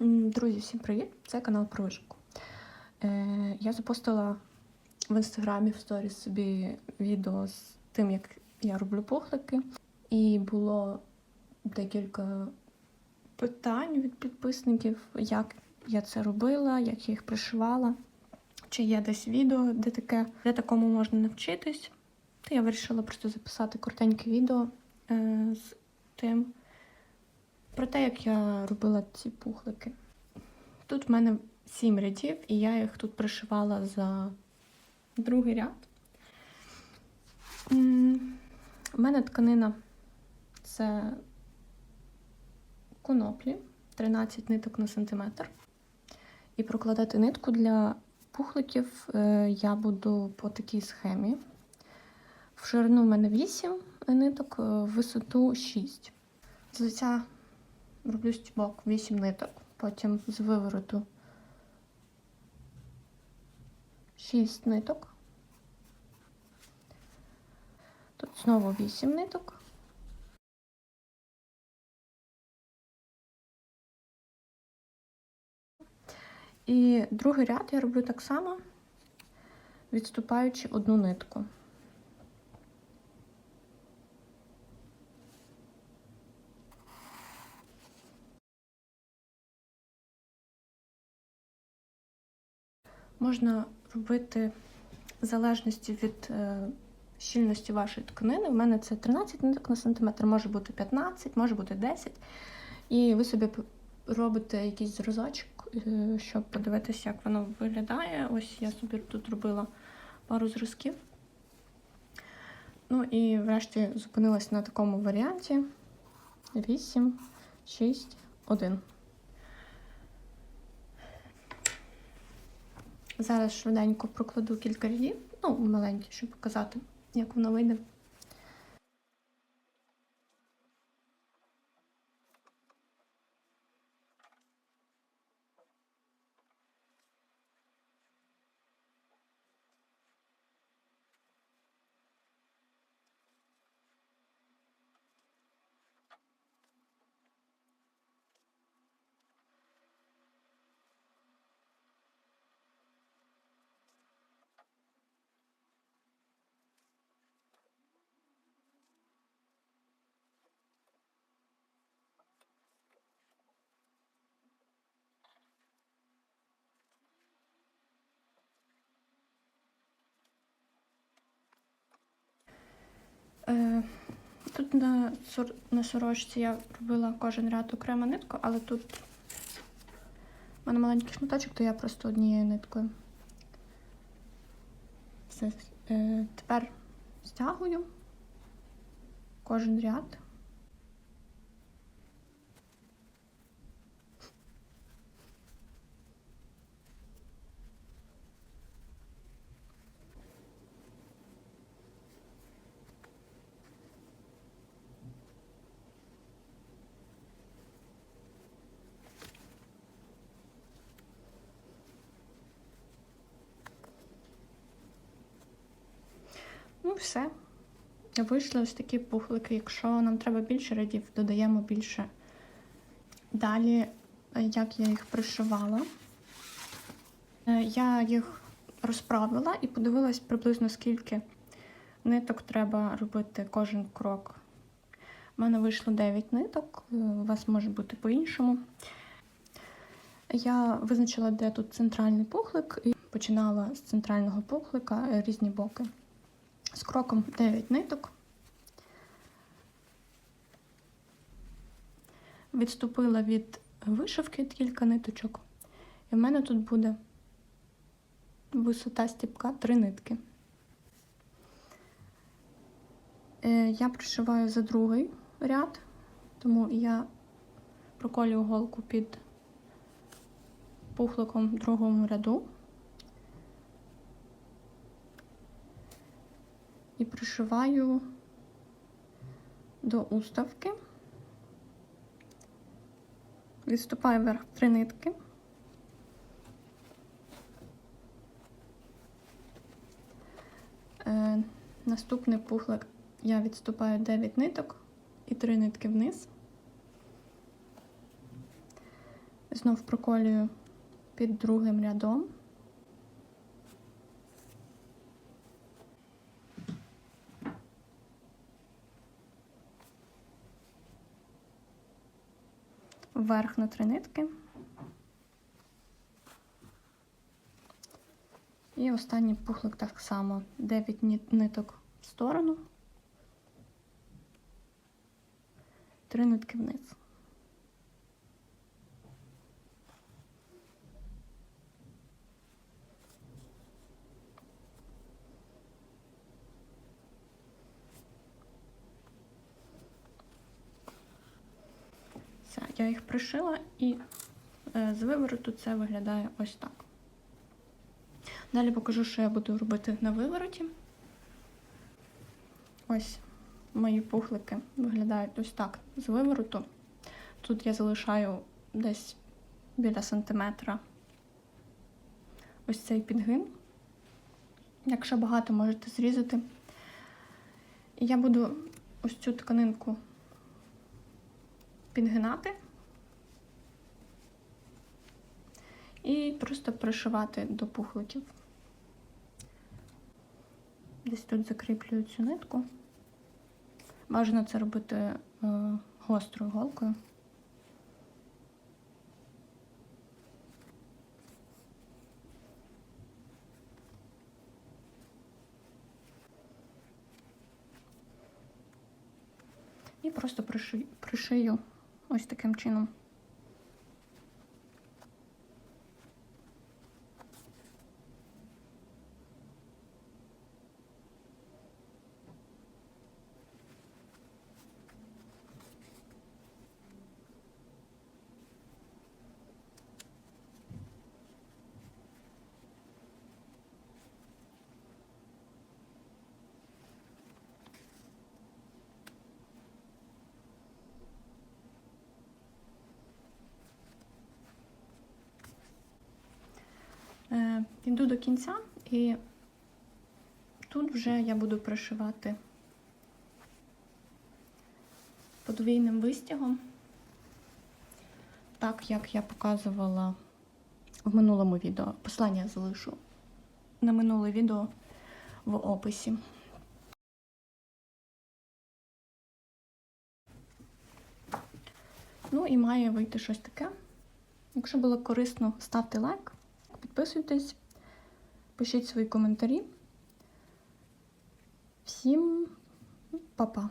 Друзі, всім привіт! Це канал про вишивку. Е, я запостила в інстаграмі в сторіс собі відео з тим, як я роблю пухлики. І було декілька питань від підписників, як я це робила, як я їх пришивала, чи є десь відео, де таке, де такому можна навчитись. То я вирішила просто записати коротеньке відео е, з тим, про те, як я робила ці пухлики. Тут в мене сім рядів, і я їх тут пришивала за другий ряд. У мене тканина це коноплі, 13 ниток на сантиметр. І прокладати нитку для пухликів е, я буду по такій схемі. В ширину в мене 8 ниток, е, в висоту 6. З лиця роблю стібок 8 ниток, потім з вивороту 6 ниток. Тут знову 8 ниток. І другий ряд я роблю так само, відступаючи одну нитку. Можна робити в залежності від е, щільності вашої тканини. У мене це 13 ниток на сантиметр, може бути 15, може бути 10. І ви собі робите якийсь зразочок, е, щоб подивитися, як воно виглядає. Ось я собі тут робила пару зразків. Ну і врешті зупинилась на такому варіанті: 8, 6, 1. Зараз швиденько прокладу кілька рядів, ну, маленькі, щоб показати, як воно вийде. Тут на, на сорочці я робила кожен ряд окремо нитку, але тут в мене маленький шматочок, то я просто однією ниткою. Все. Е, Тепер стягую кожен ряд. Ну, все. Вийшли ось такі пухлики. Якщо нам треба більше рядів, додаємо більше. Далі, е, як я їх пришивала, Е, я їх розправила і подивилась приблизно скільки ниток треба робити кожен крок. У мене вийшло 9 ниток, е, у вас може бути по-іншому. Я визначила, де тут центральний пухлик, і починала з центрального пухлика різні боки з кроком 9 ниток. Відступила від вишивки кілька ниточок. І в мене тут буде висота стіпка 3 нитки. Е, Я пришиваю за другий ряд, тому я проколюю голку під пухликом в другому ряду. І пришиваю до уставки, відступаю вверх три нитки. Е, наступний пухлик я відступаю 9 ниток і 3 нитки вниз. Знов проколюю під другим рядом. Вверх на три нитки. І останній пухлик так само. 9 ниток в сторону. Три нитки вниз. Я їх пришила і е, з вивороту це виглядає ось так. Далі покажу, що я буду робити на вивороті. Ось мої пухлики виглядають ось так з вивороту. Тут я залишаю десь біля сантиметра ось цей підгин. Якщо багато, можете зрізати. Я буду ось цю тканинку підгинати і просто пришивати до пухликів. Десь тут закріплюю цю нитку. Бажано це робити е, гострою голкою. І просто пришию, ось таким чином. Е, Йду до кінця і тут вже я буду пришивати подвійним вистягом, так як я показувала в минулому відео. Послання залишу на минуле відео в описі. Ну і має вийти щось таке. Якщо було корисно, ставте лайк, підписуйтесь, пишіть свої коментарі. Всім па-па!